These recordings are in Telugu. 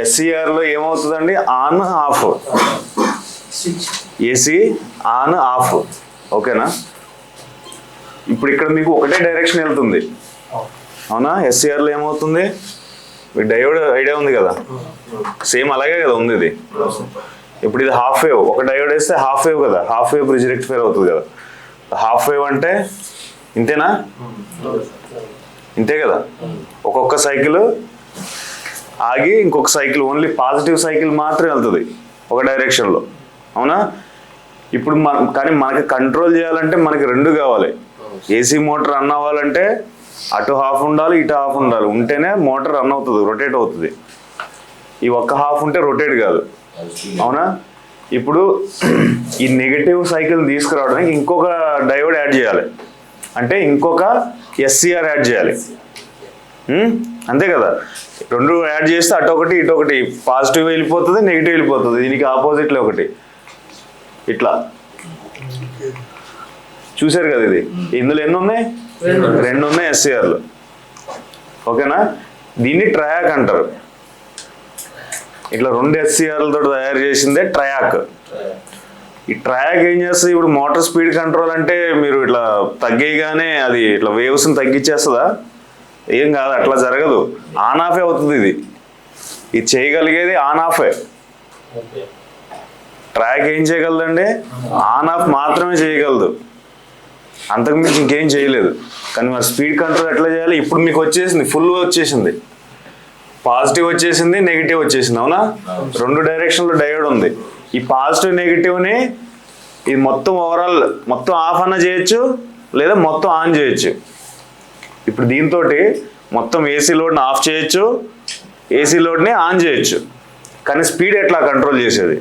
ఎస్సీఆర్లో ఏమవుతుందండి? On off. AC on off. ఓకేనా? ఇప్పుడు ఇక్కడ మీకు ఒకటే డైరెక్షన్ వెళ్తుంది. అవునా? ఎస్సీఆర్లో ఏమవుతుంది? మీకు డయోడ్ ఐడియా ఉంది కదా? సేమ్ అలాగే కదా ఉంది ఇది. ఇప్పుడు ఇది హాఫ్ వేవ్. ఒక డయోడ్ వేస్తే హాఫ్ వేవ్ కదా? హాఫ్ వేవ్ బ్రిడ్జ్ రెక్టిఫైర్ అవుతుంది కదా? హాఫ్ వేవ్ అంటే ఇంతేనా? ఇంతే కదా? ఒక్కొక్క సైకిల్ ఆగి ఇంకొక సైకిల్ ఓన్లీ పాజిటివ్ సైకిల్ మాత్రమే వెళ్తుంది ఒక డైరెక్షన్లో. అవునా? ఇప్పుడు మన కానీ మనకి కంట్రోల్ చేయాలంటే మనకి రెండు కావాలి. ఏసీ మోటార్ రన్ అవ్వాలంటే అటు హాఫ్ ఉండాలి ఇటు హాఫ్ ఉండాలి. ఉంటేనే మోటార్ రన్ అవుతుంది రొటేట్ అవుతుంది. ఈ ఒక్క హాఫ్ ఉంటే రొటేట్ కాదు. అవునా? ఇప్పుడు ఈ నెగటివ్ సైకిల్ తీసుకురావడానికి ఇంకొక డయోడ్ యాడ్ చేయాలి. అంటే ఇంకొక ఎస్సీఆర్ యాడ్ చేయాలి. అంతే కదా. రెండు యాడ్ చేస్తే అటు ఒకటి ఇటు ఒకటి. పాజిటివ్ వెళ్ళిపోతుంది నెగిటివ్ వెళ్ళిపోతుంది. దీనికి ఆపోజిట్లో ఒకటి. ఇట్లా. చూశారు కదా ఇది? ఇందులో ఎన్ని ఉన్నాయి? రెండు. రెండు ఉన్నాయి ఎస్సీఆర్లు. ఓకేనా? దీన్ని ట్రయాక్ అంటారు. ఇట్లా రెండు ఎస్సీఆర్లతో తయారు చేసిందే ట్రయాక్. ఈ ట్రయాక్ ఏం చేస్తుంది? ఇప్పుడు మోటార్ స్పీడ్ కంట్రోల్ అంటే మీరు ఇట్లా తగ్గేయగానే అది ఇట్లా వేవ్స్ని తగ్గించేస్తుందా? ఏం కాదు అట్లా జరగదు. ఆన్ ఆఫే అవుతుంది ఇది. ఇది చేయగలిగేది ఆన్ ఆఫే ట్రాక్ ఏం చేయగలదండి? ఆన్ ఆఫ్ మాత్రమే చేయగలదు. అంతకు మించి ఇంకేం చేయలేదు. కానీ మరి స్పీడ్ కంట్రోల్ ఎట్లా చేయాలి? ఇప్పుడు మీకు వచ్చేసింది ఫుల్గా వచ్చేసింది. పాజిటివ్ వచ్చేసింది నెగిటివ్ వచ్చేసింది అవునా? రెండు డైరెక్షన్లో డయోడ్ ఉంది. ఈ పాజిటివ్ నెగిటివ్ని ఇది మొత్తం ఓవరాల్ మొత్తం ఆఫ్ అన్న చేయొచ్చు లేదా మొత్తం ఆన్ చేయొచ్చు? ఇప్పుడు దీంతో మొత్తం ఏసీ లోడ్ని ఆఫ్ చేయొచ్చు ఏసీ లోడ్ని ఆన్ చేయొచ్చు. కానీ స్పీడ్ ఎట్లా కంట్రోల్ చేసేది?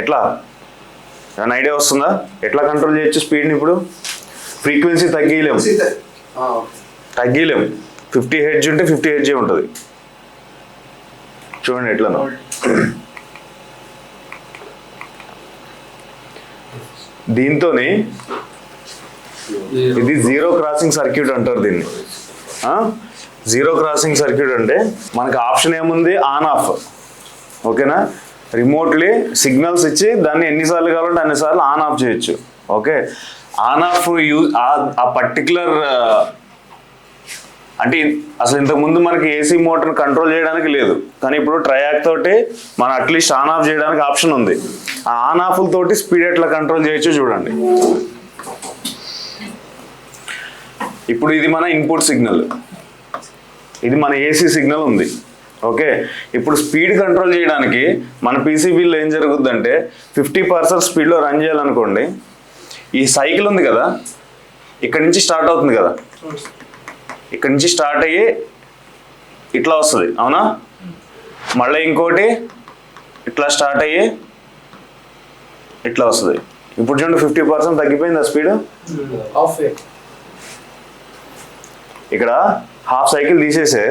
ఎట్లా? ఏమైనా ఐడియా వస్తుందా? ఎట్లా కంట్రోల్ చేయొచ్చు స్పీడ్ని ఇప్పుడు? ఫ్రీక్వెన్సీ తగ్గియలేం తగ్గిలేం. ఫిఫ్టీ హెడ్జ్ ఉంటే ఫిఫ్టీ హెడ్జే ఉంటుంది? చూడండి ఎట్లా దీంతోని ఇది జీరో క్రాసింగ్ సర్క్యూట్ అంటారు దీన్ని. జీరో క్రాసింగ్ సర్క్యూట్ అంటే మనకి ఆప్షన్ ఏముంది? ఆన్ ఆఫ్ ఓకేనా? రిమోట్లీ సిగ్నల్స్ ఇచ్చి దాన్ని ఎన్నిసార్లు కావాలంటే అన్నిసార్లు ఆన్ ఆఫ్ చేయొచ్చు. ఓకే? ఆన్ ఆఫ్ యూజ్ ఆ పర్టికులర్ అంటే అసలు ఇంతకుముందు మనకి ఏసీ మోటార్ని కంట్రోల్ చేయడానికి లేదు. కానీ ఇప్పుడు ట్రయాక్ తోటి మనం అట్లీస్ట్ ఆన్ ఆఫ్ చేయడానికి ఆప్షన్ ఉంది. ఆ ఆన్ ఆఫ్ తోటి స్పీడ్ ఎట్లా కంట్రోల్ చేయొచ్చు చూడండి. ఇప్పుడు ఇది మన ఇన్పుట్ సిగ్నల్ ఇది మన ఏసీ సిగ్నల్ ఉంది. ఓకే ఇప్పుడు స్పీడ్ కంట్రోల్ చేయడానికి మన పీసీబీలో ఏం జరుగుద్దంటే ఫిఫ్టీ పర్సెంట్ స్పీడ్లో రన్ చేయాలనుకోండి ఈ సైకిల్ ఉంది కదా? ఇక్కడి నుంచి స్టార్ట్ అవుతుంది కదా? ఇక్కడి నుంచి స్టార్ట్ అయ్యి ఇట్లా వస్తుంది. అవునా? మళ్ళీ ఇంకోటి ఇట్లా స్టార్ట్ అయ్యి ఇట్లా వస్తుంది. ఇప్పుడు చూడండి ఫిఫ్టీ పర్సెంట్ తగ్గిపోయింది ఆ స్పీడ్ ఇక్కడ హాఫ్ సైకిల్ తీసేసే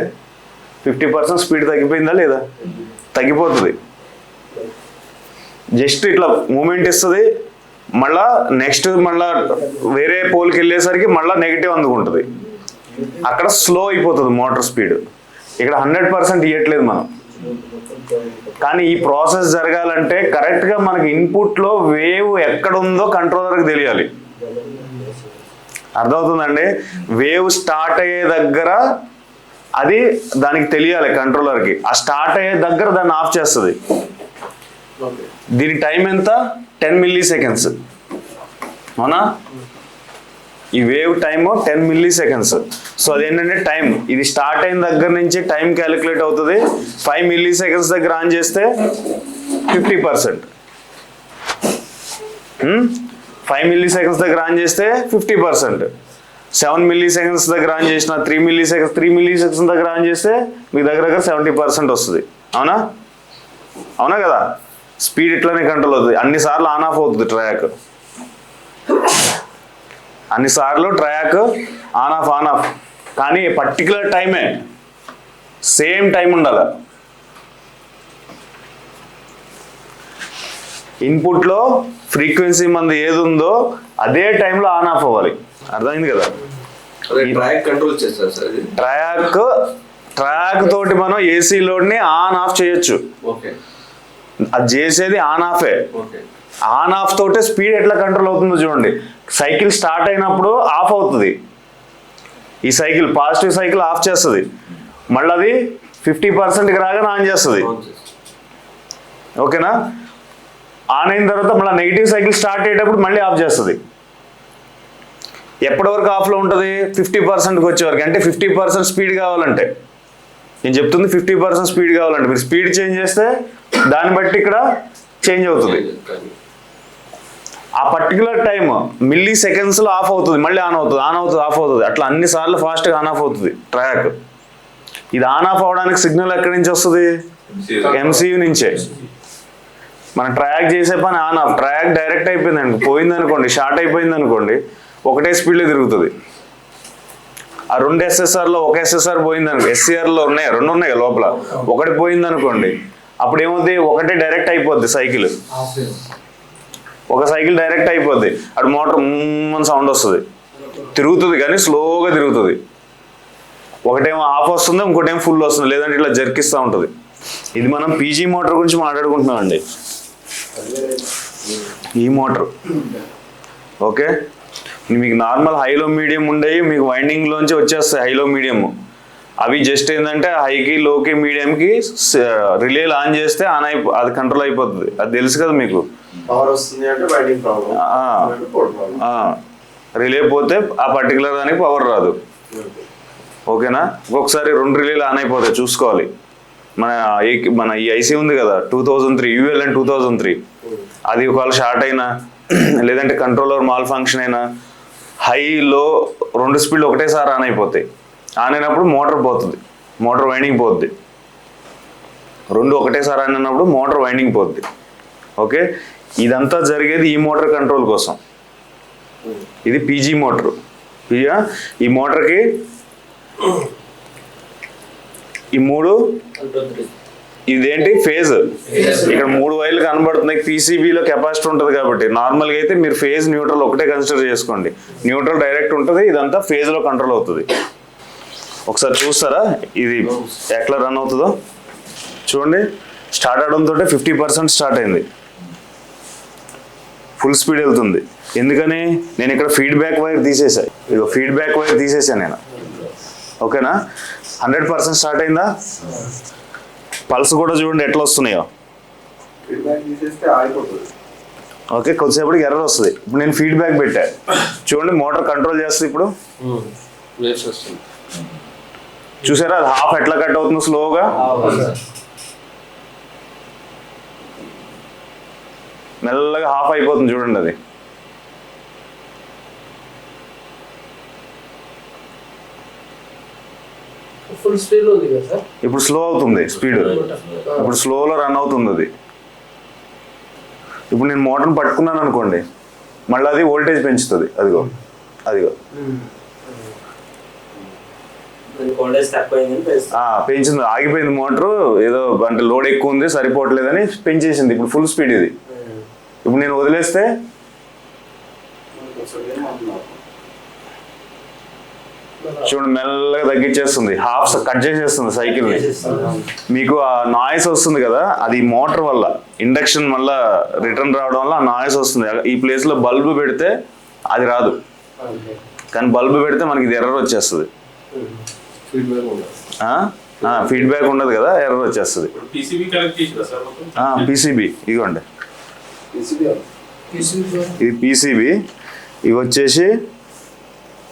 ఫిఫ్టీ పర్సెంట్ స్పీడ్ తగ్గిపోయిందా లేదా? తగ్గిపోతుంది. జస్ట్ ఇట్లా మూమెంట్ ఇస్తుంది మళ్ళా నెక్స్ట్ మళ్ళా వేరే పోల్కి వెళ్ళేసరికి మళ్ళా నెగిటివ్ అందుకుంటుంది. అక్కడ స్లో అయిపోతుంది మోటార్ స్పీడ్ ఇక్కడ హండ్రెడ్ పర్సెంట్ ఇవ్వట్లేదు మనం. కానీ ఈ ప్రాసెస్ జరగాలంటే కరెక్ట్గా మనకి ఇన్పుట్లో వేవ్ ఎక్కడుందో కంట్రోలర్కి తెలియాలి. అర్థమవుతుందండి? వేవ్ స్టార్ట్ అయ్యే దగ్గర అది దానికి తెలియాలి కంట్రోలర్కి. ఆ స్టార్ట్ అయ్యే దగ్గర దాన్ని ఆఫ్ చేస్తుంది. దీని టైం ఎంత? టెన్ మిల్లీ సెకండ్స్ అవునా? ఈ wave time ten milliseconds so అదేంటంటే టైం. ఇది స్టార్ట్ అయిన దగ్గర నుంచి టైం క్యాలిక్యులేట్ అవుతుంది. ఫైవ్ మిల్లీ సెకండ్స్ దగ్గర ఆన్ చేస్తే fifty percent. Five milliseconds దగ్గర ఆన్ చేస్తే fifty percent. Seven milliseconds దగ్గర ఆన్ చేసిన three milliseconds three milliseconds దగ్గర ఆన్ చేస్తే మీ దగ్గర దగ్గర సెవెంటీ పర్సెంట్ వస్తుంది. అవునా? అవునా కదా? స్పీడ్ ఇట్లానే కంట్రోల్ అవుతుంది. అన్నిసార్లు ఆన్ ఆఫ్ అవుతుంది ట్రాక్. అన్నిసార్లు triac on off on off. కానీ పర్టికులర్ టైమే సేమ్ టైం ఉండాలి. ఇన్పుట్లో ఫ్రీక్వెన్సీ మంది ఏది ఉందో అదే టైంలో ఆన్ ఆఫ్ అవ్వాలి. అర్థమైంది కదా? ట్రాక్ కంట్రోల్ చేస్తారు సార్ ఇది ట్రయాక్ ట్రాక్ తోటి మనం ఏసీ లోడ్ని ఆన్ ఆఫ్ చేయొచ్చు. ఓకే. అది చేసేది ఆన్ ఆఫే ఆన్ ఆఫ్ తోటే స్పీడ్ ఎట్లా కంట్రోల్ అవుతుందో చూడండి. సైకిల్ స్టార్ట్ అయినప్పుడు ఆఫ్ అవుతుంది. ఈ సైకిల్ పాజిటివ్ సైకిల్ ఆఫ్ చేస్తుంది. మళ్ళీ అది ఫిఫ్టీ పర్సెంట్కి రాగానే ఆన్ చేస్తుంది. ఓకేనా? ఆన్ అయిన తర్వాత మళ్ళీ నెగిటివ్ సైకిల్ స్టార్ట్ అయ్యేటప్పుడు మళ్ళీ ఆఫ్ చేస్తుంది. ఎప్పటి వరకు ఆఫ్లో ఉంటుంది? ఫిఫ్టీ పర్సెంట్కి వచ్చే వరకు. అంటే ఫిఫ్టీ పర్సెంట్ స్పీడ్ కావాలంటే. నేను చెప్తుంది ఫిఫ్టీ పర్సెంట్ స్పీడ్ కావాలంటే. మీరు స్పీడ్ చేంజ్ చేస్తే దాన్ని బట్టి ఇక్కడ చేంజ్ అవుతుంది. ఆ పర్టికులర్ టైం మిల్లీ సెకండ్స్లో ఆఫ్ అవుతుంది. మళ్ళీ ఆన్ అవుతుంది. ఆన్ అవుతుంది ఆఫ్ అవుతుంది. అట్లా అన్ని సార్లు ఫాస్ట్గా ఆన్ ఆఫ్ అవుతుంది. ట్రాక్. ఇది ఆన్ ఆఫ్ అవడానికి సిగ్నల్ ఎక్కడి నుంచి వస్తుంది? ఎంసీయూ నుంచే. మనం ట్రాక్ చేసే పని ఆన్ ఆఫ్. ట్రాక్ డైరెక్ట్ అయిపోయింది అనుకో పోయింది అనుకోండి షార్ట్ అయిపోయింది అనుకోండి ఒకటే స్పీడ్లో తిరుగుతుంది. ఆ రెండు ఎస్ఎస్ఆర్లో ఒక ఎస్ఎస్ఆర్ పోయింది అనుకో ఎస్సీఆర్లో ఉన్నాయి రెండు ఉన్నాయి కదా లోపల. ఒకటి పోయింది అనుకోండి అప్పుడు ఏమవుతుంది ఒకటే డైరెక్ట్ అయిపోద్ది సైకిల్ ఒక సైకిల్ డైరెక్ట్ అయిపోద్ది. అటు మోటార్ అని సౌండ్ వస్తుంది. తిరుగుతుంది కానీ స్లోగా తిరుగుతుంది. ఒకటేమో ఆఫ్ వస్తుంది ఇంకోటేమో ఫుల్ వస్తుంది. లేదంటే ఇట్లా జర్కిస్తూ ఉంటుంది. ఇది మనం పీజీ మోటార్ గురించి మాట్లాడుకుంటున్నాం అండి ఈ మోటార్. ఓకే? మీకు నార్మల్ హైలో మీడియం ఉండేవి మీకు వైండింగ్లోంచి వచ్చేస్తాయి హైలో మీడియం అవి జస్ట్ ఏంటంటే హైకి లోకి మీడియంకి రిలేలు ఆన్ చేస్తే ఆన్ అయిపో అది కంట్రోల్ అయిపోతుంది. అది తెలుసు కదా మీకు? రిలే పోతే ఆ పర్టికులర్ దానికి పవర్ రాదు. ఓకేనా? ఒక్కొక్కసారి రెండు రిలేలు ఆన్ అయిపోతాయి చూసుకోవాలి. మన మన ఈ ఐసీ ఉంది కదా two thousand three UL and two thousand three అది ఒకవేళ షార్ట్ అయినా లేదంటే కంట్రోలర్ మాల్ ఫంక్షన్ అయినా హై లో రెండు స్పీడ్లు ఒకటేసారి ఆన్ అయిపోతాయి. ఆన్ అయినప్పుడు మోటార్ పోతుంది మోటార్ వైండింగ్ పోతుంది రెండు ఒకటేసారి ఆన్ అయినప్పుడు మోటార్ వైండింగ్ పోతుంది ఓకే? ఇదంతా జరిగేది ఈ మోటార్ కంట్రోల్ కోసం. ఇది పీజీ మోటార్ పిజా ఈ మోటార్కి ఈ మూడు? ఇదేంటి? ఫేజ్. ఇక్కడ మూడు వైర్లు కనబడుతున్నాయి. పీసీబీలో కెపాసిటీ ఉంటుంది కాబట్టి. నార్మల్గా అయితే మీరు ఫేజ్ న్యూట్రల్ ఒకటే కన్సిడర్ చేసుకోండి. న్యూట్రల్ డైరెక్ట్ ఉంటుంది ఇదంతా ఫేజ్లో కంట్రోల్ అవుతుంది. ఒకసారి చూస్తారా? ఇది ఎట్లా రన్ అవుతుందో? చూడండి. స్టార్ట్ అవడంతో ఫిఫ్టీ పర్సెంట్ స్టార్ట్ అయింది. ఫుల్ స్పీడ్ వెళ్తుంది. ఎందుకని? నేను ఇక్కడ ఫీడ్బ్యాక్ వైర్ తీసేసా. ఇదిగో ఫీడ్బ్యాక్ వైర్ తీసేసా నేను. ఓకేనా? హండ్రెడ్ పర్సెంట్ స్టార్ట్ అయిందా? పల్స్ కూడా చూడండి ఎట్లా వస్తున్నాయో. ఓకే కొద్దిసేపటికి ఎర్రర్ వస్తుంది. ఇప్పుడు నేను ఫీడ్బ్యాక్ పెట్టా. చూడండి మోటార్ కంట్రోల్ చేస్తుంది ఇప్పుడు. వస్తుంది. చూసారా అది హాఫ్ ఎట్లా కట్ అవుతుంది స్లోగా మెల్లగా హాఫ్ అయిపోతుంది చూడండి అది ఫుల్ స్పీడ్ ఉంది కదా సార్ ఇప్పుడు స్లో అవుతుంది స్పీడ్. ఇప్పుడు స్లోలో రన్ అవుతుంది అది. ఇప్పుడు నేను మోటార్ని పట్టుకున్నాను అనుకోండి మళ్ళీ అది వోల్టేజ్ పెంచుతుంది. అదిగో అదిగో. పెంచింది. ఆగిపోయింది మోటారు ఏదో అంటే లోడ్ ఎక్కువ ఉంది సరిపోవట్లేదని పెంచేసింది. ఇప్పుడు ఫుల్ స్పీడ్ ఇది. ఇప్పుడు నేను వదిలేస్తే చూడండి మెల్లగా తగ్గించేస్తుంది. హాఫ్ కట్ చేసేస్తుంది సైకిల్ని మీకు ఆ నాయిస్ వస్తుంది కదా అది మోటార్ వల్ల ఇండక్షన్ వల్ల రిటర్న్ రావడం వల్ల ఆ నాయిస్ వస్తుంది. ఈ ప్లేస్లో బల్బు పెడితే అది రాదు. కానీ బల్బు పెడితే మనకి ఇది ఎర్రర్ వచ్చేస్తుంది. ఫీడ్బ్యాక్ ఉండదు. ఫీడ్బ్యాక్ ఉండదు కదా ఎర్రర్ వచ్చేస్తుంది. పీసీబీ కనెక్ట్ చేసిరా సార్ మొత్తం? పీసీబీ ఇదిగోండి పీసీబీ ఇది పీసీబీ ఇవి వచ్చేసి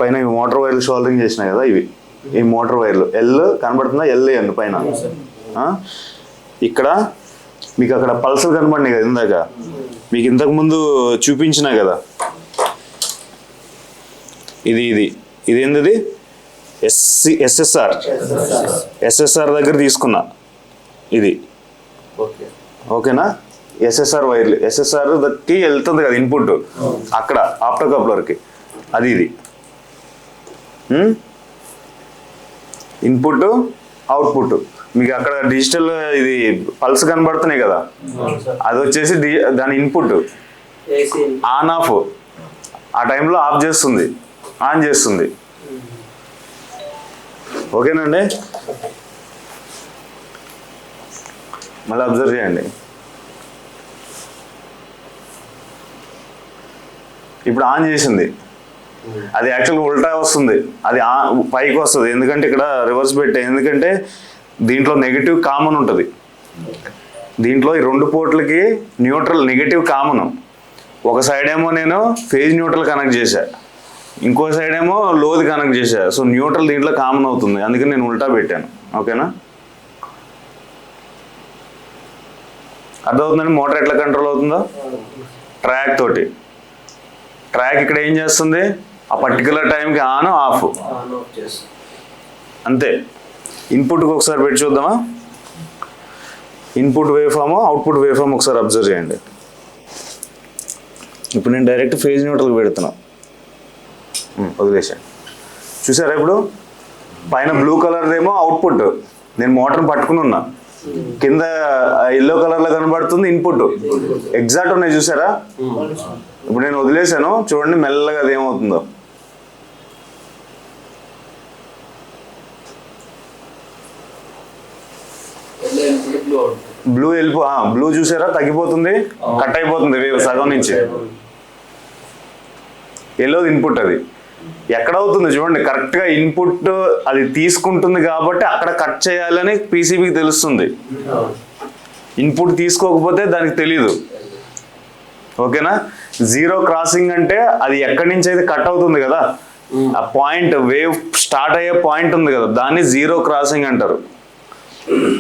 పైన ఇవి మోటార్ వైర్లు షోల్డరింగ్ చేసినాయి కదా ఇవి. ఈ మోటార్ వైర్లు. ఎల్ కనబడుతుందా? ఎల్ అండి పైన? ఇక్కడ మీకు అక్కడ పల్సర్ కనబడినాయి కదా ఇందాక. మీకు ఇంతకు ముందు చూపించినా కదా. ఇది ఇది. ఇది ఏంది ఎస్సి ఎస్ఎస్ఆర్ ఎస్ఎస్ఆర్ దగ్గర తీసుకున్నా. ఇది. ఓకే. ఓకేనా? ఎస్ఎస్ఆర్ వైర్లు. ఎస్ఎస్ఆర్కి వెళ్తుంది కదా ఇన్పుట్. అక్కడ ఆప్టో కప్లర్కి. అది ఇది. ఇన్పుట్ అవుట్పుట్ మీకు అక్కడ డిజిటల్ ఇది పల్స్ కనబడుతున్నాయి కదా? అది వచ్చేసి దాని ఇన్పుట్ ఆన్ ఆఫ్ ఆ టైంలో ఆఫ్ చేస్తుంది. ఆన్ చేస్తుంది. ఓకేనండి? మళ్ళీ అబ్జర్వ్ చేయండి. ఇప్పుడు ఆన్ చేసింది. అది యాక్చువల్గా ఉల్టా వస్తుంది. అది పైకి వస్తుంది. ఎందుకంటే ఇక్కడ రివర్స్ పెట్టే ఎందుకంటే దీంట్లో నెగిటివ్ కామన్ ఉంటుంది. దీంట్లో ఈ రెండు పోర్ట్లకి న్యూట్రల్ నెగిటివ్ కామన్ ఒక సైడ్ ఏమో నేను ఫేజ్ న్యూట్రల్ కనెక్ట్ చేశా. ఇంకో సైడ్ ఏమో లోది కనెక్ట్ చేశా. సో న్యూట్రల్ దీంట్లో కామన్ అవుతుంది. అందుకని నేను ఉల్టా పెట్టాను. ఓకేనా? అర్థమవుతుందండి? మోటార్ ఎట్లా కంట్రోల్ అవుతుందో? ట్రాక్ తోటి. ట్రాక్ ఇక్కడ ఏం చేస్తుంది? ఆ పర్టికులర్ టైంకి ఆన్ ఆఫ్ అంతే. ఇన్పుట్కి ఒకసారి పెట్టి చూద్దామా? Input waveform output waveform ఒకసారి అబ్జర్వ్ చేయండి. ఇప్పుడు నేను డైరెక్ట్ ఫేజ్ న్యూట్రల్కి పెడుతున్నా. వదిలేసాను చూసారా ఇప్పుడు? పైన బ్లూ కలర్దేమో అవుట్పుట్ నేను మోటార్ని పట్టుకుని ఉన్నా. కింద ఎల్లో కలర్లో కనబడుతుంది ఇన్పుట్ ఎగ్జాక్ట్ ఉన్నాయి చూసారా? ఇప్పుడు నేను వదిలేసాను. చూడండి మెల్లగా అది ఏమవుతుందో ఎల్లో ఇన్పుట్ బ్లూ వెళ్ళిపో బ్లూ చూసారా? తగ్గిపోతుంది. కట్ అయిపోతుంది వేవ్ సగం నుంచి. ఎల్లో ఇన్పుట్ అది. ఎక్కడ అవుతుంది చూడండి కరెక్ట్గా ఇన్పుట్ అది తీసుకుంటుంది కాబట్టి అక్కడ కట్ చేయాలని పీసీబీకి తెలుస్తుంది. ఇన్పుట్ తీసుకోకపోతే దానికి తెలియదు ఓకేనా? జీరో క్రాసింగ్ అంటే అది ఎక్కడి నుంచి అయితే కట్ అవుతుంది కదా? ఆ పాయింట్ వేవ్ స్టార్ట్ అయ్యే పాయింట్ ఉంది కదా. దాన్ని జీరో క్రాసింగ్ అంటారు.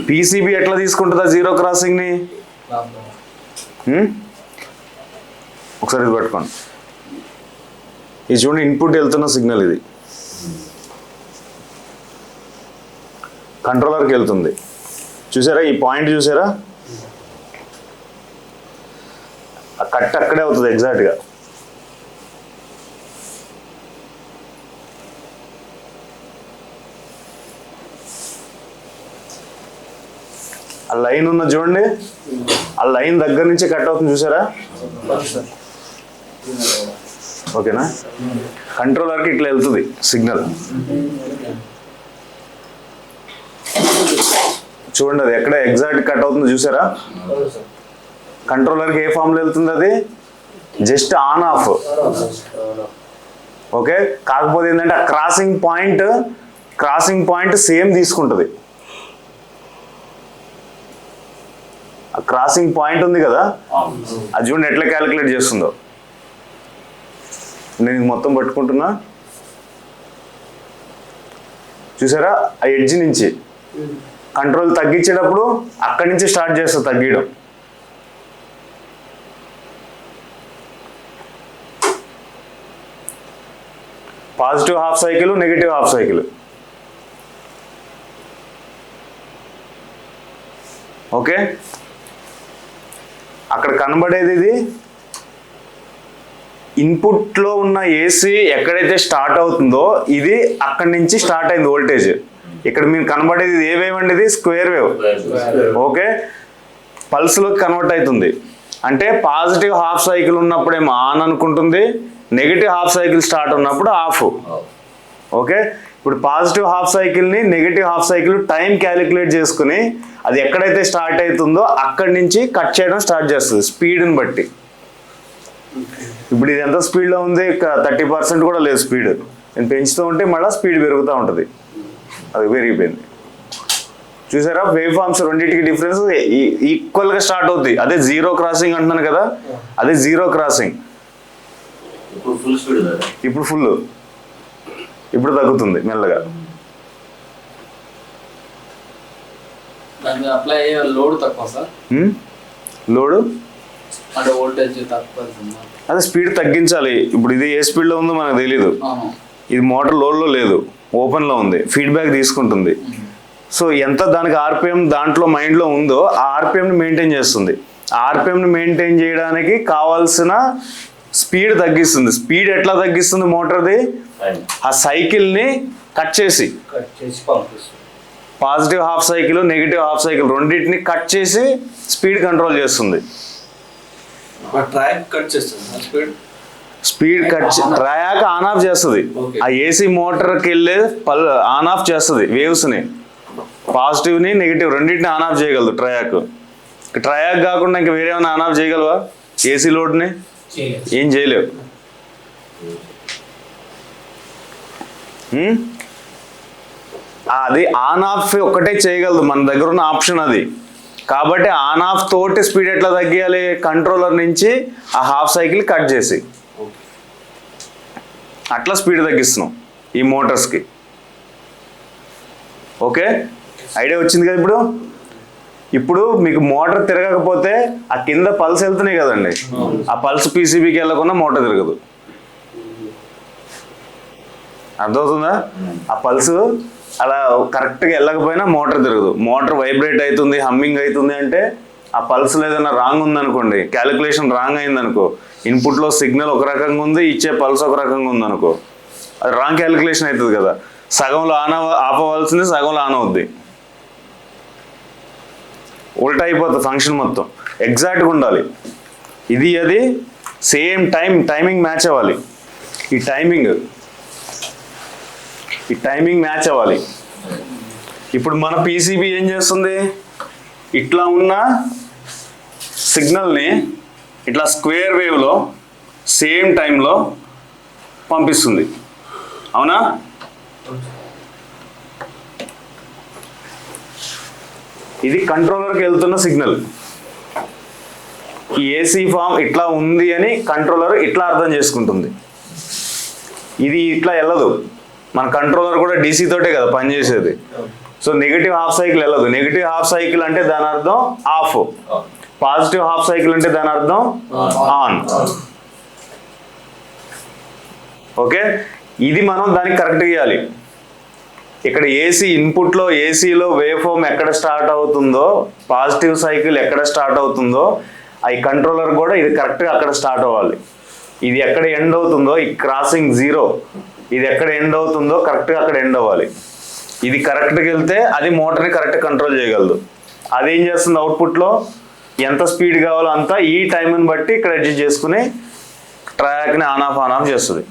పీసీబీ ఎట్లా తీసుకుంటుందా జీరో క్రాసింగ్ని? ఒకసారి ఇది పట్టుకోండి. ఇది చూడండి ఇన్పుట్ వెళ్తున్న సిగ్నల్ ఇది. కంట్రోలర్కి వెళ్తుంది. చూసారా ఈ పాయింట్ చూసారా? కట్ అక్కడే అవుతుంది ఎగ్జాక్ట్గా ఆ లైన్ ఉన్న చూడండి. ఆ లైన్ దగ్గర నుంచి కట్ అవుతుంది చూసారా? ఓకేనా? కంట్రోలర్కి ఇట్లా వెళ్తుంది సిగ్నల్. చూడండి అది ఎక్కడ ఎగ్జాక్ట్ కట్ అవుతుందో చూసారా? కంట్రోలర్కి ఏ ఫామ్లో వెళ్తుంది అది? Just on off. ఓకే? కాకపోతే ఏంటంటే ఆ crossing point crossing point same తీసుకుంటుంది. ఆ క్రాసింగ్ పాయింట్ ఉంది కదా? అది చూడండి ఎట్లా క్యాలిక్యులేట్ చేస్తుందో. నేను మొత్తం పట్టుకుంటున్నా. చూసారా? ఆ ఎడ్జ్ నుంచి కంట్రోల్ తగ్గించేటప్పుడు అక్కడి నుంచి స్టార్ట్ చేస్తా తగ్గించడం positive half cycle negative half cycle okay అక్కడ కనబడేది ఇది? ఇన్పుట్లో ఉన్న ఏసీ ఎక్కడైతే స్టార్ట్ అవుతుందో ఇది అక్కడి నుంచి స్టార్ట్ అయింది వోల్టేజ్. ఇక్కడ మీరు కనబడేది ఏ వేవ్ అండి ఇది? Square wave. ఓకే? పల్స్లోకి కన్వర్ట్ అవుతుంది. అంటే పాజిటివ్ హాఫ్ సైకిల్ ఉన్నప్పుడేమో ఆన్ అనుకుంటుంది నెగిటివ్ హాఫ్ సైకిల్ స్టార్ట్ ఉన్నప్పుడు ఆఫ్. ఓకే? ఇప్పుడు positive half సైకిల్ని negative half cycle time calculate చేసుకుని అది ఎక్కడైతే స్టార్ట్ అవుతుందో అక్కడి నుంచి కట్ చేయడం స్టార్ట్ చేస్తుంది స్పీడ్ని బట్టి. ఇప్పుడు ఇది ఎంత స్పీడ్లో ఉంది? థర్టీ పర్సెంట్ కూడా లేదు స్పీడ్. నేను పెంచుతూ ఉంటే మళ్ళీ స్పీడ్ పెరుగుతూ ఉంటుంది. అది పెరిగిపోయింది. చూసారా? వేవ్ ఫార్మ్స్ రెండింటికి డిఫరెన్స్ ఈక్వల్గా స్టార్ట్ అవుతాయి అదే జీరో క్రాసింగ్ అంటున్నాను కదా? అదే జీరో క్రాసింగ్. ఇప్పుడు ఫుల్. ఇప్పుడు తగ్గుతుంది మెల్లగా. లోడ్? అదే స్పీడ్ తగ్గించాలి. ఇప్పుడు ఇది ఏ స్పీడ్లో ఉందో మనకు తెలియదు ఇది మోటార్ లోడ్లో లేదు. ఓపెన్లో ఉంది. ఫీడ్బ్యాక్ తీసుకుంటుంది. సో ఎంత దానికి ఆర్పిఎం దాంట్లో మైండ్లో ఉందో ఆ ఆర్పిఎంని మెయింటైన్ చేస్తుంది. ఆర్పిఎంని మెయింటైన్ చేయడానికి కావాల్సిన స్పీడ్ తగ్గిస్తుంది. స్పీడ్ ఎట్లా తగ్గిస్తుంది మోటార్ది? ఆ సైకిల్ని కట్ చేసి. కట్ చేసి పంపిస్తాం positive half cycle negative half cycle రెండింటిని కట్ చేసి స్పీడ్ కంట్రోల్ చేస్తుంది. Speed? Cut triac on off చేస్తుంది. ఆ ఏసీ మోటార్కి వెళ్ళే పల్ ఆన్ ఆఫ్ చేస్తుంది వేవ్స్ని. పాజిటివ్ని నెగిటివ్ రెండింటిని ఆన్ ఆఫ్ చేయగలదు ట్రాక్. ట్రయాక్ కాకుండా ఇంకా వేరే ఏమైనా ఆన్ ఆఫ్ చేయగలవా? ఏసీ లోడ్ని? ఏం చేయలేవు. అది ఆన్ ఆఫ్ ఒక్కటే చేయగలదు. మన దగ్గర ఉన్న ఆప్షన్ అది. కాబట్టి ఆన్ ఆఫ్ తోటి స్పీడ్ ఎట్లా తగ్గియాలి? కంట్రోలర్ నుంచి ఆ హాఫ్ సైకిల్ కట్ చేసి. అట్లా స్పీడ్ తగ్గిస్తున్నాం ఈ మోటార్స్కి ఓకే ఐడియా వచ్చింది కదా ఇప్పుడు? ఇప్పుడు మీకు మోటార్ తిరగకపోతే ఆ కింద పల్స్ వెళ్తున్నాయి కదండి. ఆ పల్స్ పీసీబీకి వెళ్ళకుండా మోటార్ తిరగదు. అర్థమవుతుందా? ఆ పల్స్ అలా కరెక్ట్గా వెళ్ళకపోయినా మోటార్ తిరగదు. మోటార్ వైబ్రేట్ అవుతుంది హమ్మింగ్ అవుతుంది అంటే ఆ పల్స్ ఏదైనా రాంగ్ ఉందనుకోండి క్యాలిక్యులేషన్ రాంగ్ అయిందనుకో ఇన్పుట్లో సిగ్నల్ ఒక రకంగా ఉంది ఇచ్చే పల్స్ ఒక రకంగా ఉందనుకో అది రాంగ్ క్యాలిక్యులేషన్ అవుతుంది కదా. సగంలో ఆన్ అవ ఆపవలసింది సగంలో ఆన్ అవుద్ది. ఉల్టా అయిపోతుంది ఫంక్షన్ మొత్తం. ఎగ్జాక్ట్గా ఉండాలి. ఇది అది సేమ్ టైం టైమింగ్ మ్యాచ్ అవ్వాలి. ఈ టైమింగ్ ఈ టైమింగ్ మ్యాచ్ అవ్వాలి. ఇప్పుడు మన పీసీబీ ఏం చేస్తుంది? ఇట్లా ఉన్న సిగ్నల్ని ఇట్లా స్క్వేర్ వేవ్లో సేమ్ టైంలో పంపిస్తుంది. అవునా? ఇది కంట్రోలర్కి వెళ్తున్న సిగ్నల్ ఈ ఏసీ ఫామ్ ఇట్లా ఉంది అని కంట్రోలర్ ఇట్లా అర్థం చేసుకుంటుంది. ఇది ఇట్లా వెళ్ళదు. మన కంట్రోలర్ కూడా డీసీ తోటే కదా పనిచేసేది సో నెగిటివ్ హాఫ్ సైకిల్ వెళ్ళదు. నెగిటివ్ హాఫ్ సైకిల్ అంటే దాని అర్థం ఆఫ్ పాజిటివ్ హాఫ్ సైకిల్ అంటే దాని అర్థం ఆన్ ఓకే ఇది మనం దానికి కరెక్ట్ చేయాలి. ఇక్కడ ఏసీ ఇన్పుట్లో ఏసీలో వేవ్ ఫోమ్ ఎక్కడ స్టార్ట్ అవుతుందో పాజిటివ్ సైకిల్ ఎక్కడ స్టార్ట్ అవుతుందో ఈ కంట్రోలర్ కూడా ఇది కరెక్ట్గా అక్కడ స్టార్ట్ అవ్వాలి. ఇది ఎక్కడ ఎండ్ అవుతుందో ఈ క్రాసింగ్ జీరో ఇది ఎక్కడ ఎండ్ అవుతుందో కరెక్ట్గా అక్కడ ఎండ్ అవ్వాలి. ఇది కరెక్ట్గా వెళ్తే అది మోటార్ని కరెక్ట్ కంట్రోల్ చేయగలదు. అది ఏం చేస్తుంది అవుట్పుట్లో? ఎంత స్పీడ్ కావాలో అంతా ఈ టైంని బట్టి ఇక్కడ అడ్జస్ట్ చేసుకుని ట్రాక్ని ఆన్ ఆఫ్ ఆన్ ఆఫ్ చేస్తుంది.